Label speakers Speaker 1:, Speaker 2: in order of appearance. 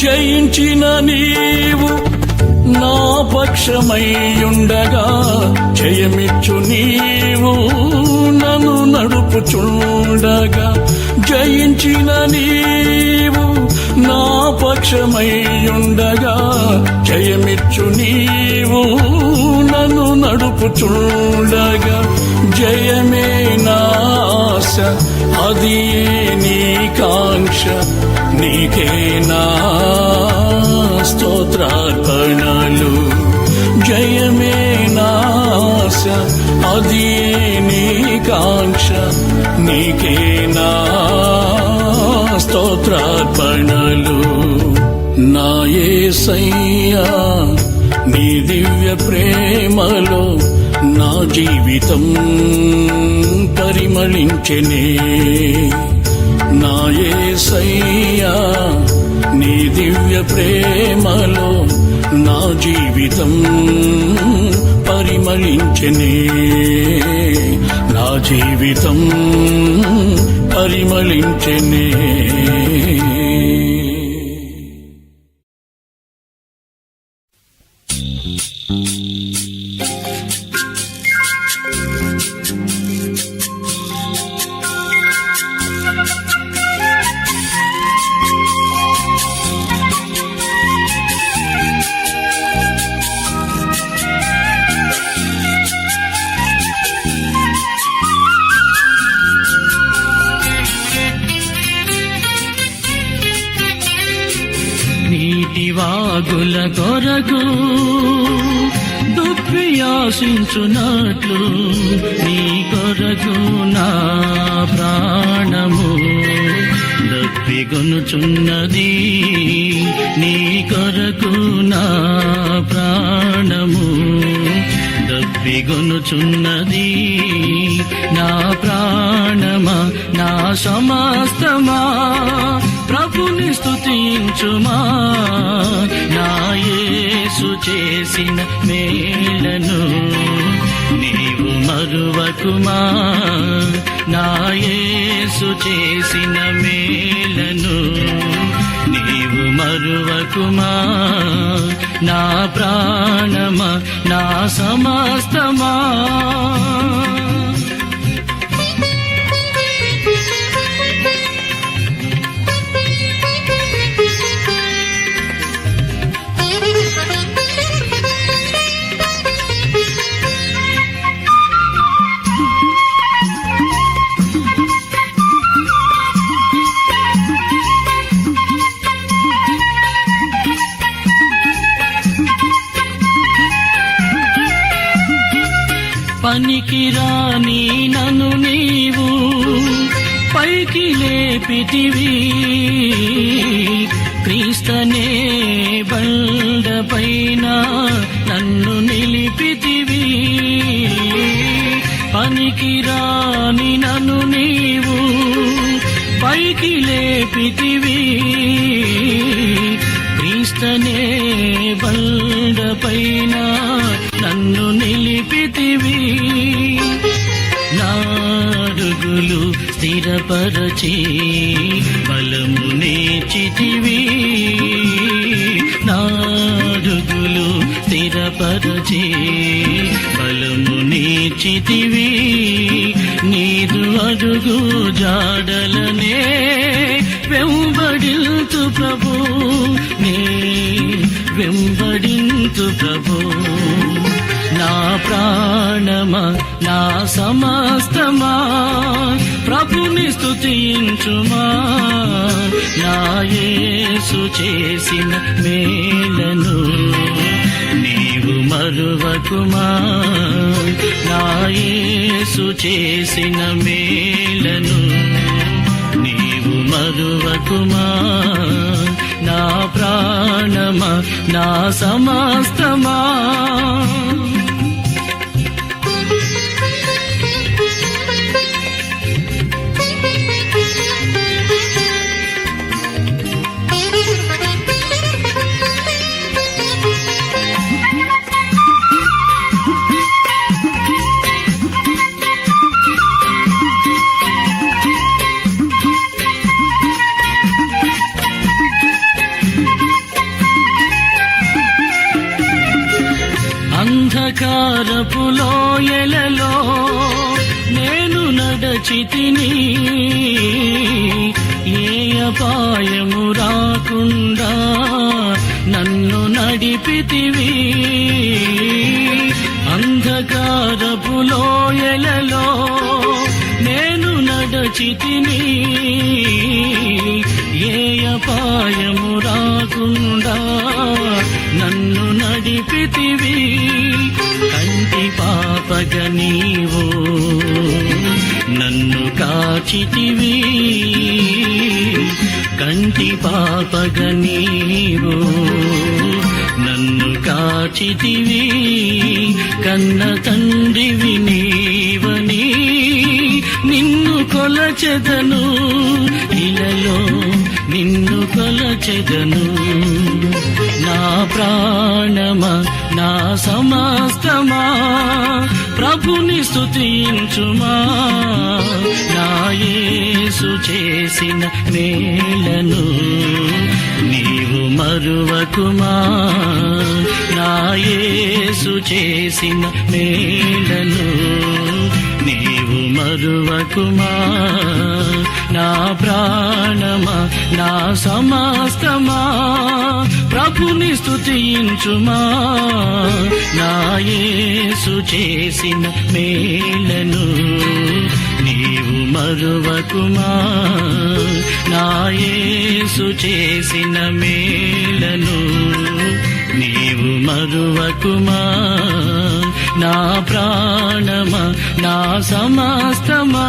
Speaker 1: జయించిన నీవు నా పక్షమయ్యుండగా జయమిచ్చు నీవు నన్ను నడుపుచుండగా జయించిన నీవు నా పక్షమయ్యుండగా జయమిచ్చు నీవు నన్ను నడుపుచుండగా జయమే నా ఆశ అది నీ కాంక్ష? నీకే నా స్తోత్రార్పణలు. జయమే నాశ అది నీ కాంక్ష? నీకే నా స్తోత్రార్పణలు. నాయే సయ్యా నీ దివ్య ప్రేమలో నా జీవితం పరిమళించెనే. నా యేసయ్యా నీ దివ్య ప్రేమలో నా జీవితం పరిమళించెనే. నా జీవితం పరిమళించెనే.
Speaker 2: కొరకు దుఃఖయాశించున్నట్లు నీ కొరకు నా ప్రాణము. దప్పిగొనుచున్నది నీ కొరకు నా ప్రాణము. దప్పిగొనుచున్నది నా ప్రాణమా నా సమస్తమా. ప్రభుని స్థుతించుమా చేసిన మేలను నీవు మరువకుమా? నాయేసు చేసిన మేలను నీవు మరువకుమా? నా ప్రాణమా? నా సమస్తమా? పనికి రాని నన్ను నీవు పైకి లేపితివి. క్రీస్తనే బండపైన నన్ను నిలిపితివి. పనికి రాని నన్ను నీవు పైకి లేపితివి. క్రీస్తనే బండపైన నన్ను నిలిపితివి. నాడుగులు స్థిరపరచి బలము నేర్చితివి. నాడుగులు స్థిరపరచి బలము నేర్చితివి. నీదు అడుగు జాడలనే వెంబడింతు ప్రభు. నే వెంబడింతు ప్రభు. ప్రాణమా నా సమస్తమా? ప్రభుని స్తుతించుమా? నా యేసు చేసిన మేలను నీవు మరువకుమా? నా యేసు చేసిన మేలను నీవు మరువకుమా? నా ప్రాణమా నా సమస్తమా? చితిని ఏ అపాయము రాకుండా నన్ను నడిపితివి. అంధకారపు లోయలలో నేను నడచితిని ఏ అపాయము రాకుండా నన్ను నడిపితివి. కంటి పాపగ నీవు కాచితివి కంటి పాపగ నీవు నన్ను కాచితివి. కన్న తండ్రివి నీవని నిన్ను కొలచెదను. ఇలలో నిన్ను కొలచెదను. నా ప్రాణమా నా సమస్తమా ప్రభుని స్తుతించుమా. నా యేసు చేసిన మేలను నీవు మరువకుమా. నా యేసు చేసిన మేలను నీవు మరువకుమా నా ప్రాణమా నా సమస్తమా ప్రభుని స్థుతించుమా నా యేసు చేసిన మేలను నీవు మరువకుమా నా యేసు చేసిన మేలను నీవు మరువకుమా. నా ప్రాణమా నా సమస్తమా?